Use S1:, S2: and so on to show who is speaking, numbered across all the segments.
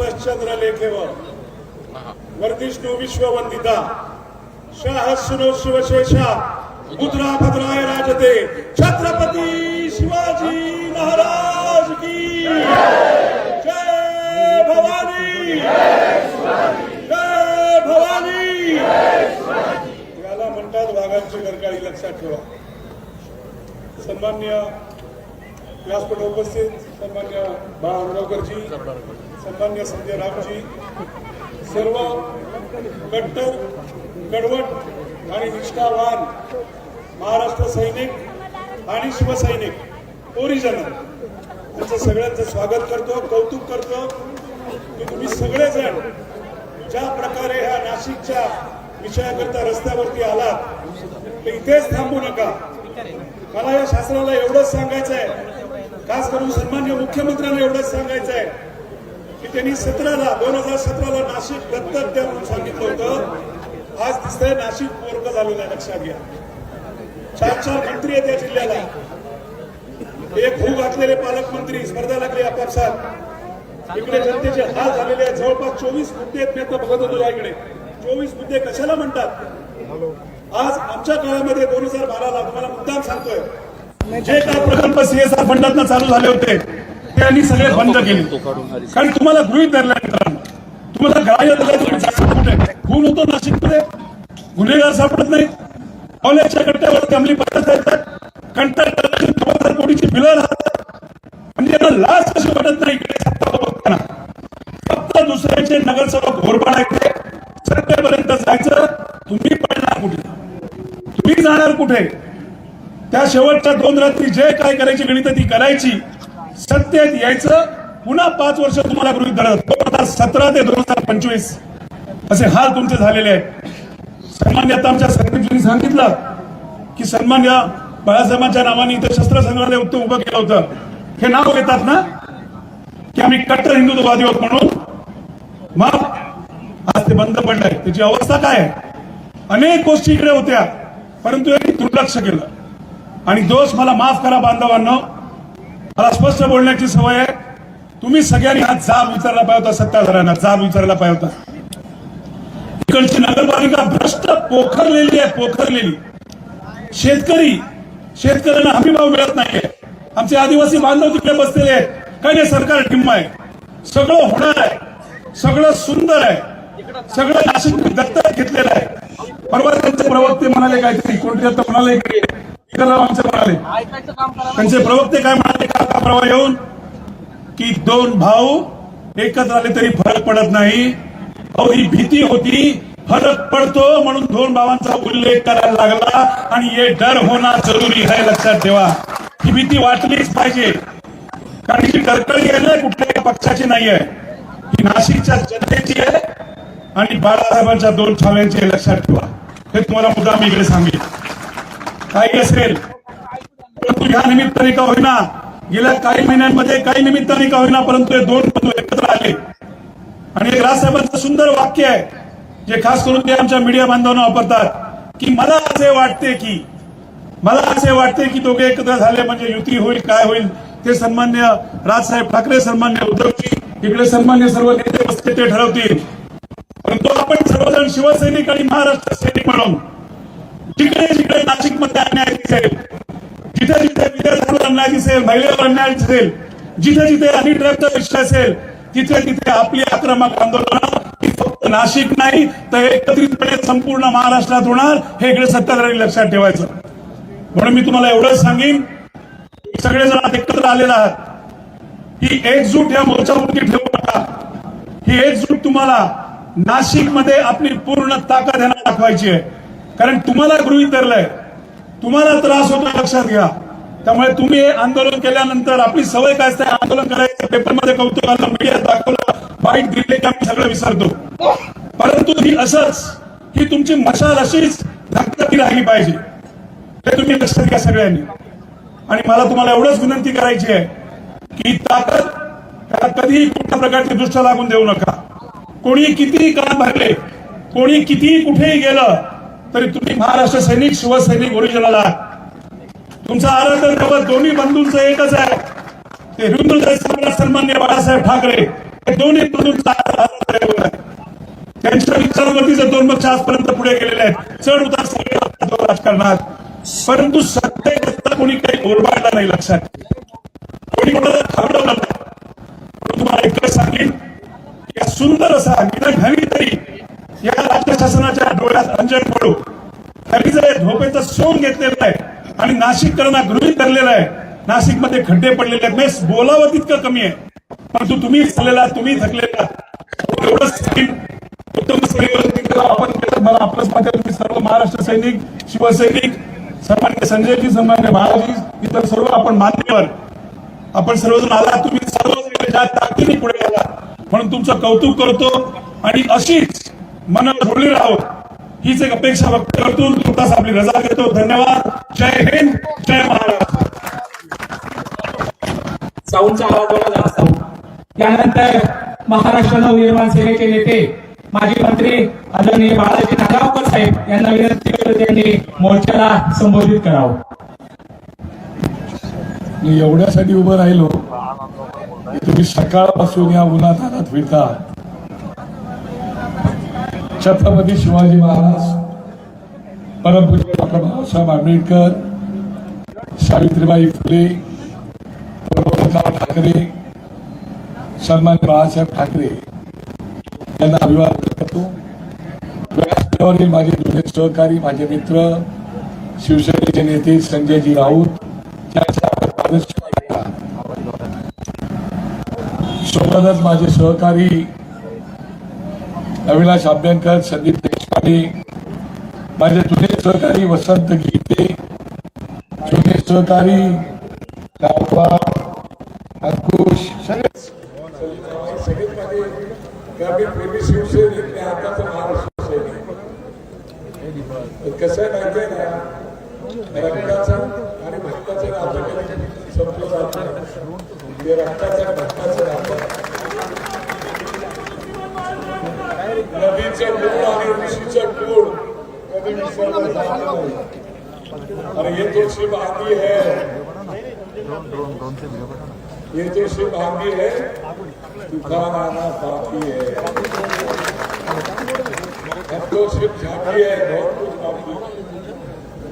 S1: तपश्चंद्र लेखेव वर्धिष्णू विश्ववंदिता. शाह सुनो शिवशेषा. मुद्रा भद्राय राजते. छत्रपती शिवाजी महाराज की जय भवानी. जय भवानी. याला म्हणतात वाघांची गरकाळी लक्षात ठेवा. सन्मान्य व्यासपीठ उपस्थित सन्मान्य बा आंबेडकरजी सन्मान्य संजय रामजी सर्व कट्टर कडवट आणि निष्ठावान महाराष्ट्र सैनिक आणि शिवसैनिक ओरिजिनल त्यांचं सगळ्यांचं स्वागत करतो कौतुक करतो की तुम्ही सगळेजण ज्या प्रकारे ह्या नाशिकच्या विषयाकरता रस्त्यावरती आलात तर इथेच थांबू नका. मला या शासनाला एवढंच सांगायचं आहे खास करून सन्मान्य मुख्यमंत्र्यांना एवढंच सांगायचं आहे की त्यांनी सतराला दोन हजार सतराला नाशिक दत्तक द्या म्हणून सांगितलं होतं. आज दिसतंय नाशिक पोरक झालेलं आहे लक्षात घ्या. चार चार मंत्री आहेत या जिल्ह्याला. एक भू घातलेले पालकमंत्री स्पर्धा लागली आपापसात इकडे जनतेचे हाल झालेले आहेत. जवळपास चोवीस मुद्दे आहेत मी आता बघत होतो याकडे चोवीस मुद्दे कशाला म्हणतात? आज आमच्या काळामध्ये दोन हजार बाराला तुम्हाला मुद्दाम सांगतोय. जे काही प्रकल्प सीएसआर फंडातनं चालू झाले होते ते आम्ही सगळे बंद केले. कारण तुम्हाला गृहित धरल्यानंतर तुम्हाला ग्राह्य धरायचं कुठे खून होतो नाशिकमध्ये. गुन्हेगार सापडत नाही पावल्याच्या कट्ट्यावरती अंमली पद्धत येतात कंत्राटदाराची दोन हजार कोटीची बिलं राहतात म्हणजे यांना लाच कशी वाटत नाही इकडे सत्ता बघताना? फक्त दुसऱ्याचे नगरसेवक घोरपडायचे सत्तेपर्यंत जायचं. तुम्ही पडणार कुठे? तुम्ही जाणार कुठे? त्या शेवटच्या दोन रात्री जे काय करायची गणित ती करायची. सत्तेत यायचं पुन्हा पाच वर्ष तुम्हाला गृहित धरत दोन हजार सतरा ते दोन हजार पंचवीस. असे हाल तुमचे झालेले आहेत. सन्मान्य आता आमच्या सरपंचनी सांगितलं की सन्मान्य बाळासाहेबांच्या नावाने इथं शस्त्र संग्रहालय उत्तम उभं केलं होतं. हे नाव घेतात ना? की आम्ही कट्टर हिंदुत्ववादी आहोत म्हणून. मग आज ते बंद पडलंय. त्याची अवस्था काय आहे? अनेक गोष्टी इकडे होत्या. परंतु यांनी दुर्लक्ष केलं. आणि दोष मला माफ करा बांधवांनो. मला स्पष्ट बोलण्याची सवय आहे. तुम्ही सगळ्यांनी हा जाब विचारला पाहिजे होता सत्ताधाऱ्यांना जाब विचारला पाहिजे होता. इकडची नगरपालिका भ्रष्ट पोखरलेली आहे पोखरलेली. शेतकरी शेतकऱ्यांना हमी भाव मिळत नाहीये. आमचे आदिवासी बांधव तिकडे बसलेले आहेत. काय नाही सरकार टिंब आहे. सगळं होणार आहे. सगळं सुंदर आहे. सगळं नाशिक दत्तक घेतलेलं आहे. परवा त्यांचे प्रवक्ते म्हणाले काहीतरी कोणते दत्त म्हणाले आमचे म्हणाले त्यांचे प्रवक्ते काय म्हणाले का का परवा येऊन की दोन भाऊ एकत्र आले तरी फरक पडत नाही. अहो ही भीती होती फरक पडतो म्हणून दोन भावांचा उल्लेख करायला लागला आणि हे डर होणं जरुरी आहे लक्षात ठेवा. ही भीती वाटलीच पाहिजे. कारण ही टरकळी आहे ना कुठल्याही पक्षाची नाही आहे ही नाशिकच्या जनतेची आहे आणि बाळासाहेबांच्या दोन छाव्यांची आहे, लक्षात ठेवा. हे तुम्हाला मुद्दा मी इकडे सांगेन. काही असेल परंतु ह्या निमित्ताने का होईना गेल्या काही महिन्यांमध्ये काही निमित्ताने का होईना परंतु हे दोन बंधू एकत्र आले. आणि एक राजसाहेबांचं सुंदर वाक्य आहे जे खास करून ते आमच्या मीडिया बांधवांना वापरतात की मला असे वाटते की मला असे वाटते की दोघे एकत्र झाले म्हणजे युती होईल काय होईल ते सन्मान्य राजसाहेब ठाकरे सन्मान्य उद्धवजी इकडे सन्मान्य सर्व नेते बसते ते ठरवतील. परंतु आपण सर्वजण शिवसैनिक आणि महाराष्ट्र सैनिक म्हणून जिकडे जिकडे नाशिकमध्ये अन्याय दिसेल जिथे जिथे विद्यार्थ्यांवर अन्याय दिसेल महिलेवर अन्याय दिसेल जिथे जिथे अनिल ड्राईव्हचा विषय असेल तिथे तिथे आपली आक्रमक आंदोलन फक्त नाशिक नाही तर एकत्रितपणे संपूर्ण महाराष्ट्रात होणार हे इकडे सत्ताधारी लक्षात ठेवायचं. म्हणून मी तुम्हाला एवढंच सांगेन सगळेजण आता एकत्र आलेला आहात. ही एकजूट या मोर्चावरती ठेवू नका. ही एकजूट तुम्हाला नाशिकमध्ये आपली पूर्ण ताकद यांना दाखवायची आहे. कारण तुम्हाला गृहित धरलंय. तुम्हाला त्रास होतो लक्षात घ्या. त्यामुळे तुम्ही आंदोलन केल्यानंतर आपली सवय काय असते? आंदोलन करायचं. पेपरमध्ये कौतुक आलं मीडियात दाखवलं बाईट दिले की आम्ही सगळं विसरतो. परंतु ही असंच ही तुमची मशाल अशीच धगधगी राहिली पाहिजे. हे तुम्ही लक्षात घ्या सगळ्यांनी. आणि मला तुम्हाला एवढंच विनंती करायची आहे की ताकद त्याला कधीही कुठल्या प्रकारची दृष्ट लागून देऊ नका. कोणी कितीही कान भरले कोणी कितीही कुठेही गेलं तरी तुम्ही महाराष्ट्र सैनिक शिवसैनिक ओरिजिनल आहात. तुमचा आराधन दैवत दोन्ही बंधूंचं एकच आहे. ते हिंदू सन्मान्य बाळासाहेब ठाकरे.
S2: हे दोन्ही बंधूंचा त्यांच्या विचारवरतीचे दोन पक्ष आजपर्यंत पुढे गेलेले आहेत. चढ उतार सगळे राजकारणात. परंतु सत्तेकरता कोणी काही ओरबाडला नाही लक्षात. कोणी कोणाला थांबवलं नाही. तुम्हाला एकच सांगेन या सुंदर असा निदान घ्यावी तरी या राज्य शासनाच्या डोळ्यात अंजन पडू. त्यांनी जर झोपेचं सोन घेतलेलं आहे आणि नाशिककरांना गृहित धरलेलं आहे नाशिकमध्ये खड्डे पडलेले आहेत मेस बोलावं तितकं कमी आहे. परंतु तुम्ही झालेला तुम्ही थकलेला एवढं उत्तम आपण केलं. मला आपलंच माहिती तुम्ही सर्व महाराष्ट्र सैनिक शिवसैनिक सन्मान्य संजयजी सन्मान्य महाराजी इतर सर्व आपण मान्यवर. आपण सर्वजण आला तुम्ही सर्व ज्या ताकदीने पुढे आला म्हणून तुमचं कौतुक करतो. आणि अशीच मनावर जोडली राहो. हीच एक अपेक्षा व्यक्त करतो तुमचाच आपली रजा घेतो धन्यवाद. जय हिंद. जय महाराष्ट्र.
S3: साऊंडचा आवाज. त्यानंतर महाराष्ट्र नवनिर्माण सेनेचे नेते माजी मंत्री आदरणीय बाळाजी नागावकर साहेब यांना विनंती करतो त्यांनी मोर्चाला संबोधित करावं.
S4: मी एवढ्यासाठी उभं राहिलो की तुम्ही सकाळपासून या उन्हात आणत फिरता. छत्रपती शिवाजी महाराज परमपूज्य डॉक्टर बाबासाहेब आंबेडकर सावित्रीबाई फुले ठाकरे सन्मान्य बाळासाहेब ठाकरे यांना अभिवादन करतो. व्यासपीठावरील माझे जुने सहकारी माझे मित्र शिवसेनेचे नेते संजयजी राऊत त्यांचा सोबतच माझे सहकारी अविनाश अभ्यंकर संदीप देशपांडे माझे जुने सहकारी वसंत गीते जुने सहकारी अंकुश सगळे
S2: सगळेच माझे ग्रामीण प्रेमी शिवसैनिक आणि आताचा महाराष्ट्र सैनिक पण कसं आहे माहितीये ना रक्ताचा आणि भक्ताचं नातं कधी संपलं जात नाही ते रक्ताचं आणि भक्ताचं नातं नदीचं गुण आणि ऋषीचं गुण कधी विसरलं जात नाही आणि ये तो शिव आदि है ये तो शिव आदि है तूफान आना बाकी है। हम तो सिर्फ झांकी है बहुत कुछ बाकी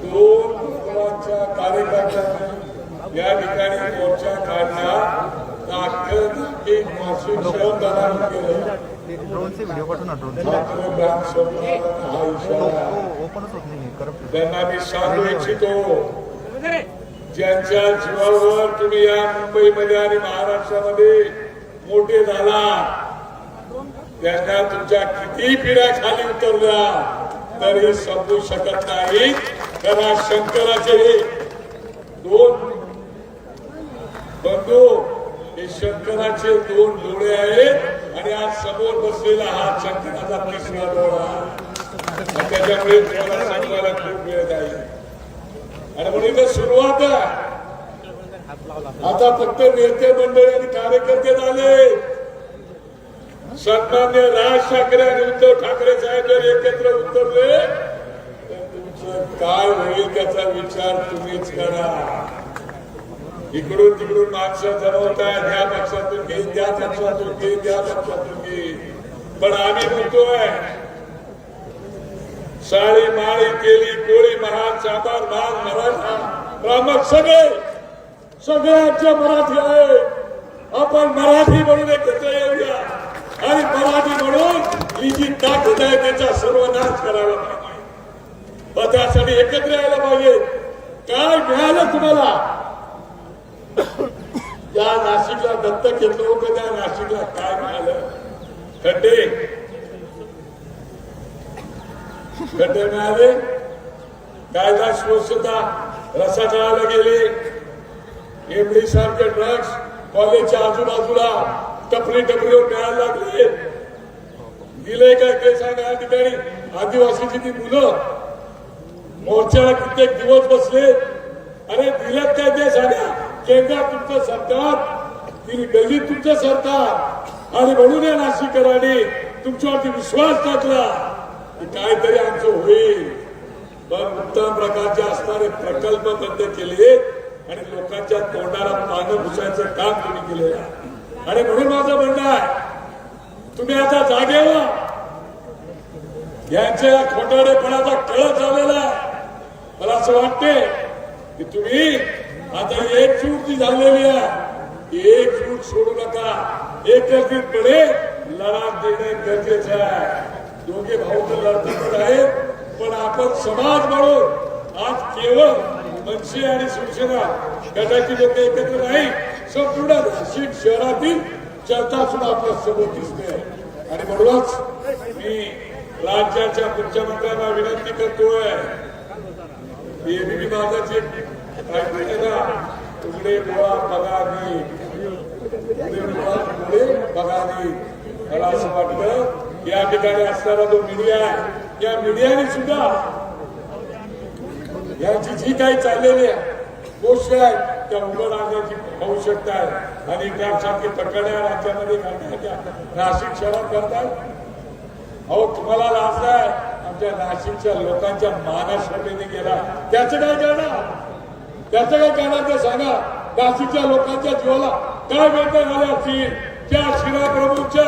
S2: दोन महत्त्वाच्या कार्यकर्त्यांनी या ठिकाणी मोर्चा काढला तर अख्खं नाशिक नाशिक शहर दणाणून गेलं
S5: ड्रोन से वीडियो पाठव ना ड्रोन
S2: हा इशारा.
S5: होत नाही करप्ट
S2: त्यांना मी सांगू इच्छितो ज्यांच्या जीवावर तुम्ही या मुंबईमध्ये आणि महाराष्ट्रामध्ये मोठे झाला त्यांना तुमच्या किती पिढ्या खाली उतरल्या तरी समजू शकत नाही. कारण शंकराचे हे दोन बंधू हे शंकराचे दोन डोळे आहेत आणि आज समोर बसलेला हा शंकराचा तिसरा डोळा. त्याच्यामुळे तुम्हाला सांगायला खूप आणि म्हणून इथे सुरुवात आहे. आता फक्त नेते मंडळी आणि कार्यकर्ते झाले. सन्मान्य राज ठाकरे आणि उद्धव ठाकरे साहेब जर एकत्र उतरले तर तुमचं काय होईल त्याचा विचार तुम्हीच करा. इकडून तिकडून माणसं जमवताय ह्या पक्षातून घे त्या पक्षातून घे त्या पक्षातून घे पण आम्ही म्हणतोय साळी माळी केली कोळी महान चांभार महान मराठा ब्राह्मण सगळे सगळे आमच्या मराठी आहे. आपण मराठी म्हणून एकत्र येऊया. आणि मराठी म्हणून ही जी ताकद आहे त्याचा सर्वनाश करायला पाहिजे त्यासाठी एकत्र यायला पाहिजे. काय मिळालं तुम्हाला? त्या नाशिकला दत्तक घेतलं होतं त्या नाशिकला काय मिळालं? खड्डे. खड्डे मिळाले कायदा सुव्यवस्था रसातळाला गेले. एमडी सारखे ड्रग्स कॉलेजच्या आजूबाजूला टपरी टपरीवर मिळायला लागले. दिले काय ते सांगा या ठिकाणी? आदिवासीची ती मुलं. मोर्चाला कित्येक दिवस बसले. अरे दिल्यात काय ते सांगा? केंद्रात तुमचं सरकार तिने गल्लीत तुमचं सरकार. आणि म्हणून या नाशिकरांनी तुमच्यावरती विश्वास टाकला. काहीतरी आमचं होईल. पण उत्तम प्रकारचे असणारे प्रकल्प बंद केले आणि लोकांच्या तोंडाला पानं घुसायचं काम तुम्ही केलेलं आणि म्हणून माझं म्हणणं आहे तुम्ही आता जागे व्हा. यांच्या खोटाडेपणाचा कळ झालेला आहे. मला असं वाटते की तुम्ही आता एकजूट जी झालेली आहे एक एकजूट सोडू नका. एकत्रितपणे लढा देणे गरजेचं आहे. दोघे भाऊ तर लढतच आहेत पण आपण समाज म्हणून आज केवळ मनसे आणि शिवसेना गटाची लोक एकत्र नाही संपूर्ण नाशिक शहरातील चर्चा सुद्धा आपल्यासमोर दिसते आणि म्हणूनच मी राज्याच्या मुख्यमंत्र्यांना विनंती करतोय एबीपी माझाचे तुकडे गोळा बघानी तुकडे गोळा तुकडे बघानी मला असं वाटतं या ठिकाणी असणारा जो मीडिया आहे या मीडियाने सुद्धा यांची जी काही चाललेली आहे गोष्ट आहे त्या उघड आणण्याची आवश्यकता आहे. आणि त्यासारखी प्रकरणे राज्यामध्ये घालण्याच्या नाशिक शहरात करतात अहो तुम्हाला लाज आहे आमच्या नाशिकच्या लोकांच्या मानसपटीने गेला. त्याचं काय करणार? त्याचं काय करणार ते सांगा. नाशिकच्या लोकांच्या जीवाला काय वेदना झाल्या असतील त्या श्रीराप्रभूंच्या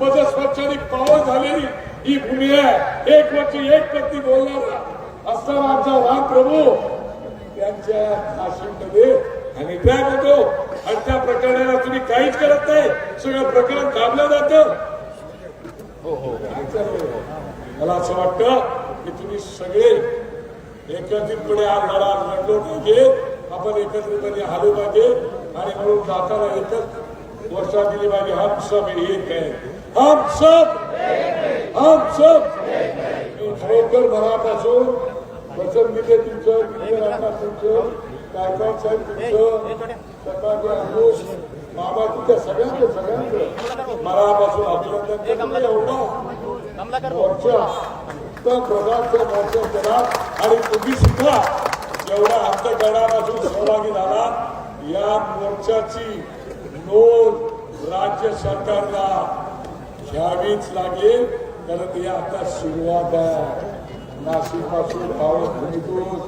S2: पदस्पर्शाने पावन झालेली ही भूमी आहे. एक वर्ष एक पत्नी बोलणारा असताना आमचा राम प्रभू. त्यांच्या नाशिकमध्ये आणि काय म्हणतो. आणि त्या प्रकरणाला तुम्ही काहीच करत नाही. सगळं प्रकरण दाबलं जातं. मला असं वाटतं की तुम्ही सगळे एकत्रितपणे आज लढा लढलो पाहिजे. आपण एकत्रितपणे आलो पाहिजे. आणि म्हणून जाताना एकच वर्षा दिली पाहिजे. हम सब एक है हम सब हम सब। खरोखर मनापासून पसंतीचे तुमचं किती राहणार तुमचं कायदा साहेब तुमचं सन्मान्य अनुष मामा तुमच्या सगळ्यांचं सगळ्यांचं मनापासून अभिनंदन करतो. एवढं मोर्चा तर प्रधानचा मोर्चा केला आणि तुम्ही सुद्धा जेवढा अंतकरणापासून सहभागी झाला. या मोर्चाची नोंद राज्य सरकारला घ्यावीच लागेल कारण ती आता सुरुवात आहे नाशिकपासून भूमीतून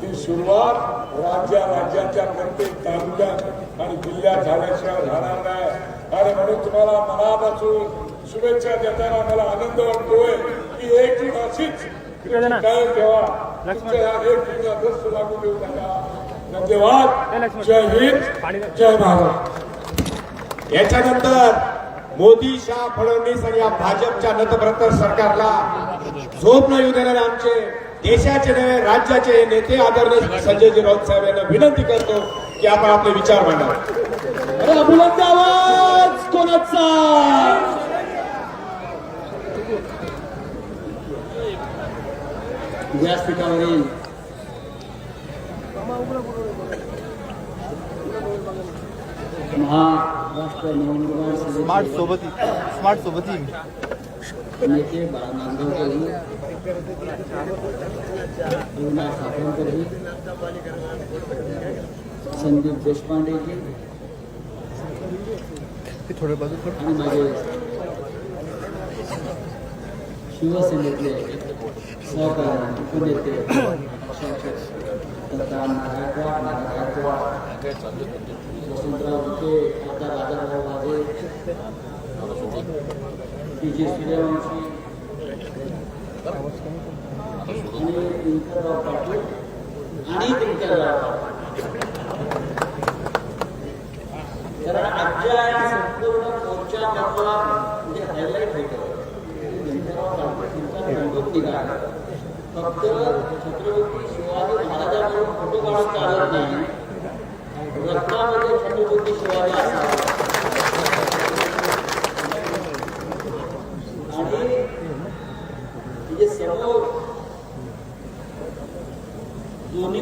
S2: ती सुरुवात राज्या राज्याच्या प्रत्येक तालुक्यात आणि जिल्ह्यात झाल्याशिवाय राहणार नाही आणि म्हणून तुम्हाला मनापासून शुभेच्छा देताना मला आनंद वाटतोय की एक जून अशीच कायम ठेवा तुमच्या या एक लागू देऊ नका धन्यवाद जय हिंद जय महाराष्ट्र
S6: याच्यानंतर मोदी शाह फडणवीस आणि या भाजपच्या नतभ्रतर सरकारला झोप न येऊ देणारे आमचे देशाचे नव्हे राज्याचे नेते आदरणीय संजयजी राऊत साहेब यांना विनंती करतो की आपण आपले विचार मांडावे.
S7: अरे बुलंद आवाज कोणाचा?
S8: व्यासपीठावरील महाराष्ट्र नवनिर्माण
S9: स्मार्ट सोबती स्मार्ट सोबती
S8: नेते बाळा साखरकरजी संदीप देशपांडेजी
S9: थोडं बाजू
S8: आणि माझे शिवसेनेतले सहकारी उपनेते तथा नारायणराव नारायणराव वसंतराव विखे आता राजाराव वाजे पी जे सूर्यवंशी आणि दिनकरराव पाटील आणि दिनकरराव पाटील कारण आजच्या संपूर्ण मोर्चा मोर्चामधला म्हणजे हायलाईट होतं. दिनकरराव पाटील रंगून फक्त छत्रपती शिवाजी महाराजांकडून फोटो काढून चालत नाही. छत्रपती शिवाजी आणि म्हणजे समोर दोन्ही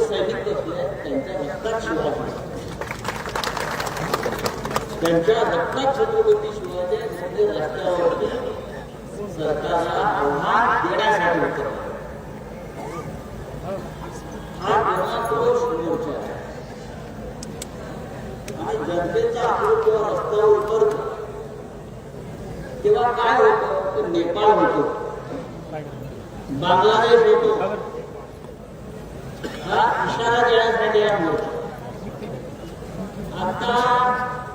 S8: सैनिक त्यांच्या रक्तात शिवाजी त्यांच्या रक्तात छत्रपती शिवाजी म्हणजे रस्त्यावरती सरकारला आव्हान देण्यासाठी होतं हा जनाक्रोश मोर्चा आहे. आणि जनतेच्या आरोग्य रस्त्यावर उतरतो तेव्हा काय होतं? नेपाळ होतो. बांगलादेश होतो. हा इशारा देण्यासाठी हा मोर्चा. आता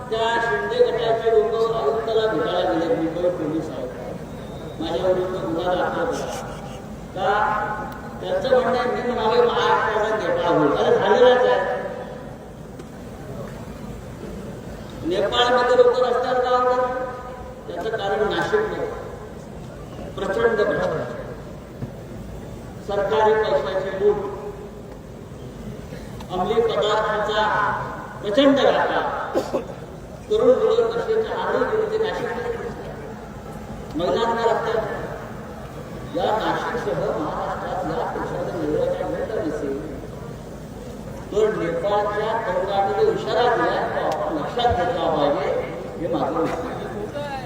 S8: त्या शिंदे गटाचे लोक आयुक्ताला भेटायला गेले. मुंबई पोलीस आहेत माझ्या विरुद्ध गुन्हा दाखल का? त्यांचं म्हणणं आहे मी मागे महाराष्ट्राचा नेपाळ होईल. अरे झालेलाच आहे. नेपाळमध्ये लोक रस्त्यावर का होतात त्याचं कारण नाशिक प्रचंड भ्रष्टाचार सरकारी पैशाची लूट. अंमली पदार्थांचा प्रचंड व्यापार तरुण मुलं नशेच्या आडे गेले नाशिकमध्ये महिलांना रस्त्यात? या नाशिकसह महाराष्ट्रात या पक्षाने मिळवायच्या घटना नसेल तर नेपाळच्या तरुणांमध्ये इशारा दिला तो आपण लक्षात घेतला. हे माझं मत आहे.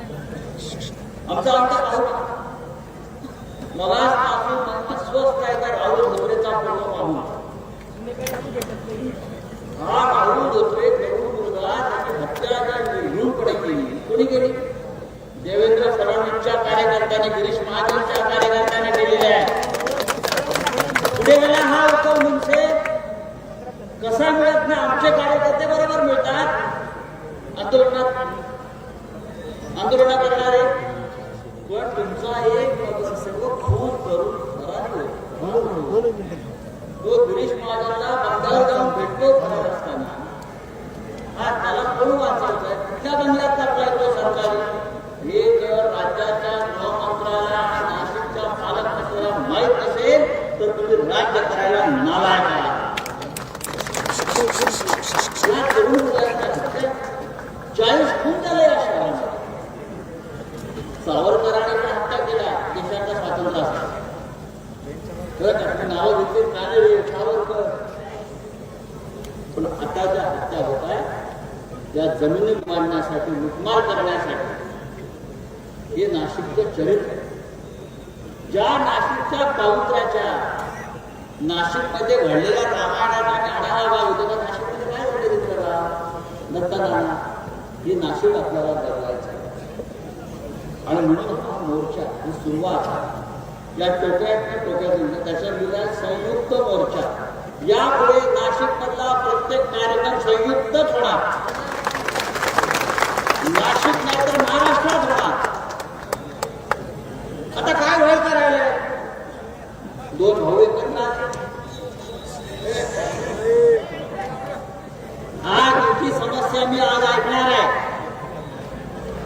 S8: आमचा आमचा पाहू आहे तर राहुल धोत्रेचा पूर्ण पाहून. हा राहुल धोत्रे तरुण मुलगा त्याची हत्या त्या निर्घृणपणे केली कोणी केली देवेंद्र फडणवीसच्या कार्यकर्त्याने गिरीश महाजनच्या कार्यकर्त्याने केलेले आहे. पुढे गेला हा उत्तम म्हणजे कसा मिळत नाही? आमचे कार्यकर्ते बरोबर मिळतात. आंदोलनात आंदोलना करणारे. पण तुमचा एक नगरसेवक खूप करून. तो गिरीश महाजनला बंगाल जाऊन भेटतो घरात असताना. हा त्याला कोण वाचवतोय? कुठल्या बंगल्यात टाकलाय तो सरकारी? हे केवळ राज्याच्या गृहमंत्र्याला नाशिकच्या पालकमंत्र्याला माहीत असेल तर तुम्ही राज्य करायला नालायक आहात. या तरुण मुलांच्या हत्या चाळीस खून झाले या शहरामध्ये सावरकरांनी पण हत्या केल्या देशाच्या स्वातंत्र्यासाठी खरं का? तुम्ही नावं घेतली काने सावरकर पण आता ज्या हत्या होत आहे त्या जमिनी मांडण्यासाठी लुटमार करण्यासाठी. हे नाशिकचं चरित्र ज्या नाशिकच्या पावित्र्याच्या नाशिकमध्ये घडलेला रामायणाचा आणि आढावा भाग होतो त्या नाशिकमध्ये काय घडले मित्राला नंतर हे नाशिक आपल्याला बदलायचं आणि म्हणून हा मोर्चा ही सुरुवात या टोक्यात टोक्यातून म्हणजे त्याच्या लिहिला संयुक्त मोर्चा. यापुढे नाशिकमधला प्रत्येक कार्यक्रम संयुक्तच होणार नाशिक नाही तर महाराष्ट्रात होणार आता काय व्हायचं राहिलंय दोन भाऊ एकत्र आले. हा मोठी समस्या मी आज ऐकणार आहे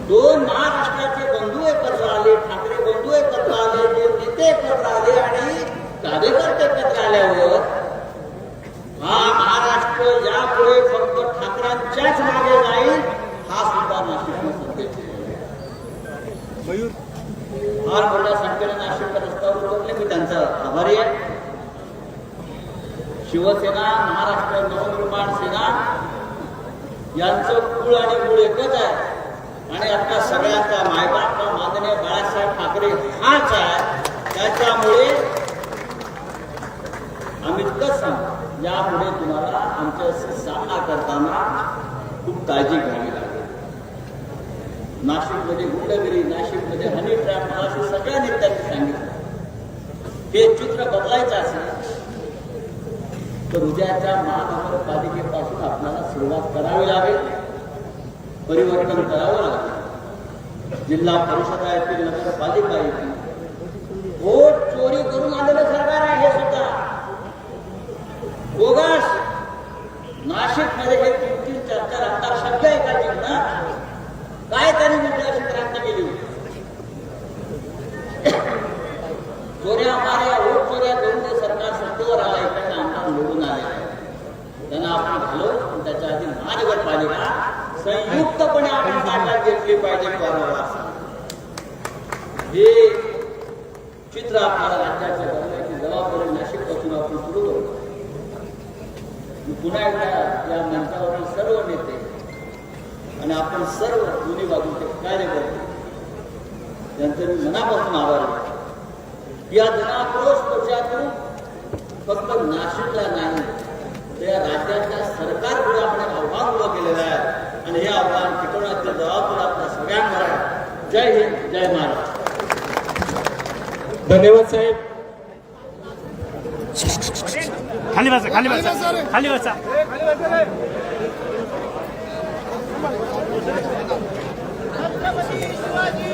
S8: दोन महाराष्ट्राचे बंधू एकत्र आले ठाकरे बंधू एकत्र आले दोन नेते एकत्र आले आणि कार्यकर्ते एकत्र आल्यावर हा महाराष्ट्र यापुढे फक्त ठाकरांच्याच मागे जाईल हा सुद्धा नाशिक संदेश
S10: मयूर
S8: फार मोठ्या संख्येने नाशिक रस्त्यावर उतरले मी त्यांचा आभारी आहे शिवसेना महाराष्ट्र नवनिर्माण सेना यांचं कुळ आणि मूळ एकच आहे. आणि आपल्या सगळ्यांचा मायबाप माननीय बाळासाहेब ठाकरे हाच आहे. त्याच्यामुळे आम्ही इतकंच सांगतो यामुळे तुम्हाला आमच्याशी सामना करताना खूप काळजी घ्यावी लागेल. नाशिकमध्ये गुंडगिरी नाशिकमध्ये हनी ट्रॅप मला सगळ्या नेत्यांनी सांगितलं. हे चित्र बदलायचं असेल तर उद्याच्या महानगरपालिकेपासून आपल्याला सुरुवात करावी लागेल. परिवर्तन करावं लागेल. जिल्हा परिषदा येतील नगरपालिका येतील वोट चोरी करून आलेलं सरकार आहे हे सुद्धा बोगस नाशिकमध्ये हे तीन तीन चार चार आमदार शक्य आहे का जीवनात काय त्यांनी म्हणजे अशी क्रांती केली होती चोऱ्या माऱ्या वोट चोऱ्या करून ते सरकार सत्तेवर आलं इकडे आमदार निवडून आले त्यांना आपण घालवून पण त्याच्या आधी महानगरपालिका संयुक्तपणे आपण ताब्यात घेतली पाहिजे हे चित्र आपल्याला राज्याच्या करण्याची जबाबदारी नाशिकपासून आपण सुरू करू. मी पुन्हा एकदा या मंचावरील सर्व नेते आणि आपण सर्व दोन्ही बाजूचे कार्यकर्ते त्यांचे मी मनापासून आभार. या जनाक्रोश पक्षातून फक्त नाशिकला नाही तर या राज्याच्या सरकारपुढे आपण आव्हान उभं केलेलं आहे. आणि हे आव्हान टिकवण्याचं जबाबदार आपल्या सगळ्यांवर आहे. जय हिंद जय महाराज
S3: धन्यवाद साहेब.
S11: खाली बसा खाली बसा खाली बसा. छत्रपती शिवाजी